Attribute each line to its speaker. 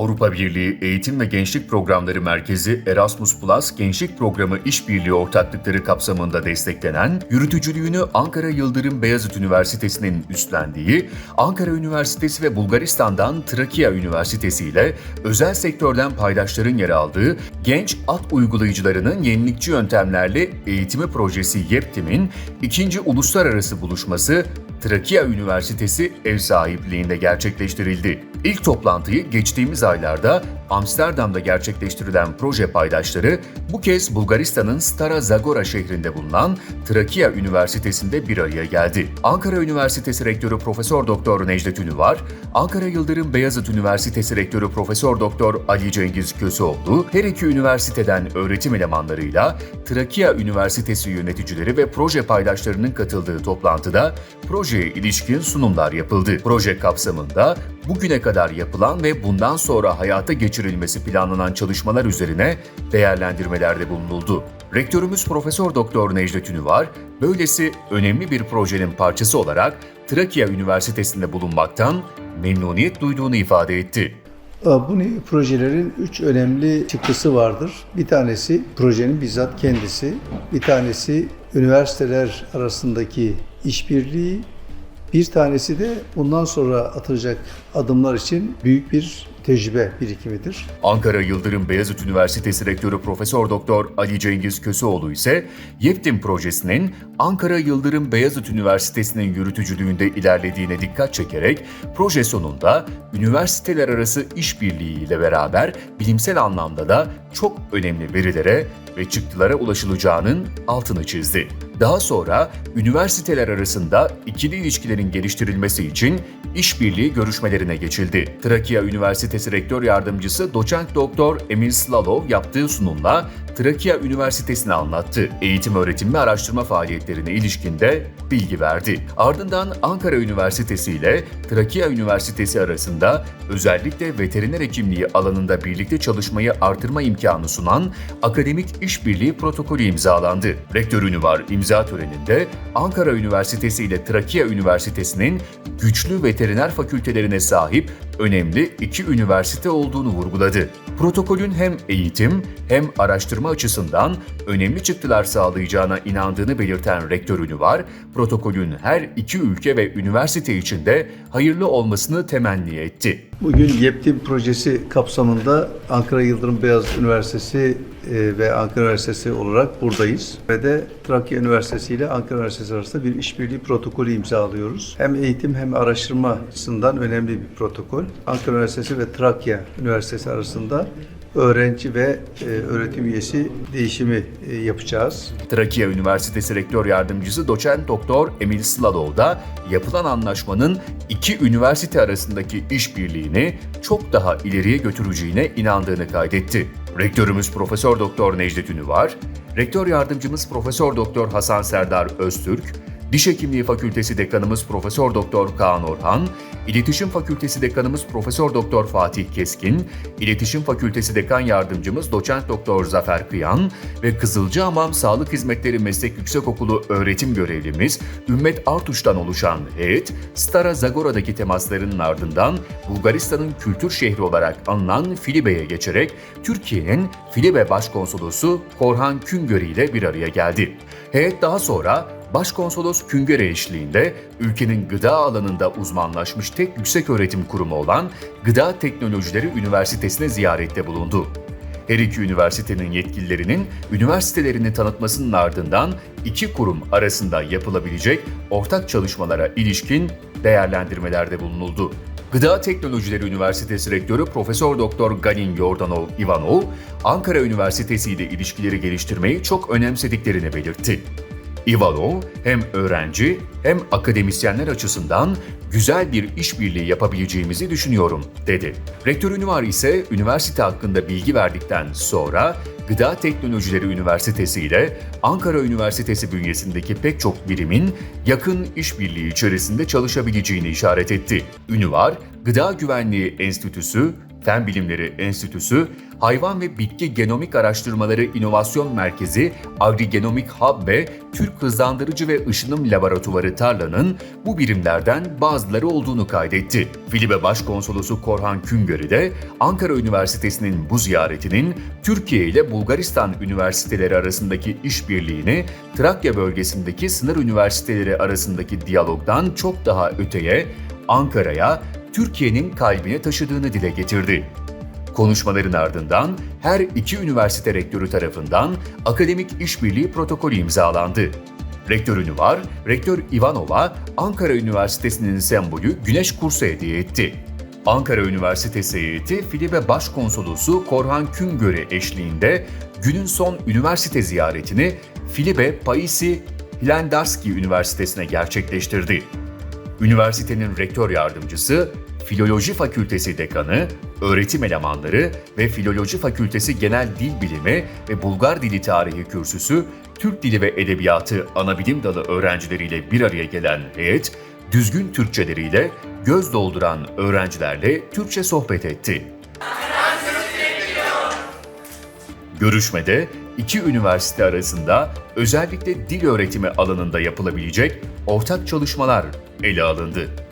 Speaker 1: Avrupa Birliği Eğitim ve Gençlik Programları Merkezi Erasmus Plus Gençlik Programı İşbirliği Ortaklıkları kapsamında desteklenen, yürütücülüğünü Ankara Yıldırım Beyazıt Üniversitesi'nin üstlendiği, Ankara Üniversitesi ve Bulgaristan'dan Trakya Üniversitesi ile özel sektörden paydaşların yer aldığı genç at uygulayıcılarının yenilikçi yöntemlerle eğitimi projesi YEPTİM'in ikinci uluslararası buluşması Trakya Üniversitesi ev sahipliğinde gerçekleştirildi. İlk toplantıyı geçtiğimiz aylarda Amsterdam'da gerçekleştirilen proje paydaşları bu kez Bulgaristan'ın Stara Zagora şehrinde bulunan Trakya Üniversitesi'nde bir araya geldi. Ankara Üniversitesi Rektörü Profesör Doktor Necdet Ünüvar, Ankara Yıldırım Beyazıt Üniversitesi Rektörü Profesör Doktor Ali Cengiz Köseoğlu, her iki üniversiteden öğretim elemanlarıyla Trakya Üniversitesi yöneticileri ve proje paydaşlarının katıldığı toplantıda projeye ilişkin sunumlar yapıldı. Proje kapsamında bugüne kadar yapılan ve bundan sonra hayata geçirilmesi planlanan çalışmalar üzerine değerlendirmelerde bulunuldu. Rektörümüz Profesör Doktor Necdet Ünüvar, böylesi önemli bir projenin parçası olarak Trakya Üniversitesi'nde bulunmaktan memnuniyet duyduğunu ifade etti.
Speaker 2: Bu ne- projelerin üç önemli çıktısı vardır. Bir tanesi projenin bizzat kendisi, bir tanesi üniversiteler arasındaki işbirliği, bir tanesi de bundan sonra atılacak adımlar için büyük bir tecrübe birikimidir.
Speaker 1: Ankara Yıldırım Beyazıt Üniversitesi Rektörü Profesör Doktor Ali Cengiz Köseoğlu ise Yeptim projesinin Ankara Yıldırım Beyazıt Üniversitesi'nin yürütücülüğünde ilerlediğine dikkat çekerek proje sonunda üniversiteler arası işbirliği ile beraber bilimsel anlamda da çok önemli verilere ve çıktılara ulaşılacağının altını çizdi. Daha sonra üniversiteler arasında ikili ilişkilerin geliştirilmesi için işbirliği görüşmelerine geçildi. Trakya Üniversitesi Rektör Yardımcısı Doçent Doktor Emil Slalov yaptığı sunumla Trakya Üniversitesi'ni anlattı. Eğitim öğretim ve araştırma faaliyetlerine ilişkinde bilgi verdi. Ardından Ankara Üniversitesi ile Trakya Üniversitesi arasında özellikle veteriner hekimliği alanında birlikte çalışmayı artırma imkanı sunan akademik işbirliği protokolü imzalandı. Rektörünü var imza töreninde Ankara Üniversitesi ile Trakya Üniversitesi'nin güçlü veteriner fakültelerine sahip önemli iki üniversite olduğunu vurguladı. Protokolün hem eğitim hem araştırma açısından önemli çıktılar sağlayacağına inandığını belirten rektörünü var, protokolün her iki ülke ve üniversite için de hayırlı olmasını temenni etti.
Speaker 2: Bugün YEPTİM projesi kapsamında Ankara Yıldırım Beyazıt Üniversitesi e, ve Ankara Üniversitesi olarak buradayız. Ve de Trakya Üniversitesi ile Ankara Üniversitesi arasında bir işbirliği protokolü imzalıyoruz. Hem eğitim hem araştırma açısından önemli bir protokol. Ankara Üniversitesi ve Trakya Üniversitesi arasında öğrenci ve e, öğretim üyesi değişimi e, yapacağız.
Speaker 1: Trakya Üniversitesi Rektör Yardımcısı Doçent Doktor Emil Slalov da yapılan anlaşmanın iki üniversite arasındaki işbirliğini çok daha ileriye götüreceğine inandığını kaydetti. Rektörümüz Profesör Doktor Necdet Ünüvar, Rektör Yardımcımız Profesör Doktor Hasan Serdar Öztürk, Diş Hekimliği Fakültesi Dekanımız Profesör Doktor Kaan Orhan, İletişim Fakültesi Dekanımız Profesör Doktor Fatih Keskin, İletişim Fakültesi Dekan Yardımcımız Doçent Doktor Zafer Kıyan ve Kızılcahamam Sağlık Hizmetleri Meslek Yüksekokulu öğretim görevlimiz Ümmet Artuç'tan oluşan heyet, Stara Zagora'daki temaslarının ardından Bulgaristan'ın kültür şehri olarak anılan Filibe'ye geçerek Türkiye'nin Filibe Başkonsolosu Korhan Küngöri ile bir araya geldi. Heyet daha sonra Başkonsolos Küngöre eşliğinde ülkenin gıda alanında uzmanlaşmış tek yüksek öğretim kurumu olan Gıda Teknolojileri Üniversitesi'ne ziyarette bulundu. Her iki üniversitenin yetkililerinin üniversitelerini tanıtmasının ardından iki kurum arasında yapılabilecek ortak çalışmalara ilişkin değerlendirmelerde bulunuldu. Gıda Teknolojileri Üniversitesi Rektörü Profesör Doktor Galin Yordanov Ivanov, Ankara Üniversitesi ile ilişkileri geliştirmeyi çok önemsediklerini belirtti. Ivanov hem öğrenci hem akademisyenler açısından güzel bir işbirliği yapabileceğimizi düşünüyorum, dedi. Rektör Ünüvar ise üniversite hakkında bilgi verdikten sonra Gıda Teknolojileri Üniversitesi ile Ankara Üniversitesi bünyesindeki pek çok birimin yakın işbirliği içerisinde çalışabileceğini işaret etti. Ünüvar, Gıda Güvenliği Enstitüsü, Fen Bilimleri Enstitüsü, Hayvan ve Bitki Genomik Araştırmaları İnovasyon Merkezi, Agrigenomik Hub ve Türk Hızlandırıcı ve Işınım Laboratuvarı Tarla'nın bu birimlerden bazıları olduğunu kaydetti. Filibe Başkonsolosu Korhan Küngörü de Ankara Üniversitesi'nin bu ziyaretinin Türkiye ile Bulgaristan üniversiteleri arasındaki işbirliğini Trakya bölgesindeki sınır üniversiteleri arasındaki diyalogdan çok daha öteye Ankara'ya, Türkiye'nin kalbine taşıdığını dile getirdi. Konuşmaların ardından her iki üniversite rektörü tarafından akademik işbirliği protokolü imzalandı. Rektör ünü var, Rektör Ivanova Ankara Üniversitesi'nin sembolü Güneş Kursu hediye etti. Ankara Üniversitesi heyeti Filibe Başkonsolosu Korhan Küngöre eşliğinde günün son üniversite ziyaretini Filibe Paisi Hilandarski Üniversitesi'ne gerçekleştirdi. Üniversitenin rektör yardımcısı, Filoloji Fakültesi dekanı, öğretim elemanları ve Filoloji Fakültesi Genel Dil Bilimi ve Bulgar Dili Tarihi Kürsüsü, Türk Dili ve Edebiyatı Anabilim Dalı öğrencileriyle bir araya gelen heyet, düzgün Türkçeleriyle göz dolduran öğrencilerle Türkçe sohbet etti. Görüşmede iki üniversite arasında özellikle dil öğretimi alanında yapılabilecek ortak çalışmalar ele alındı.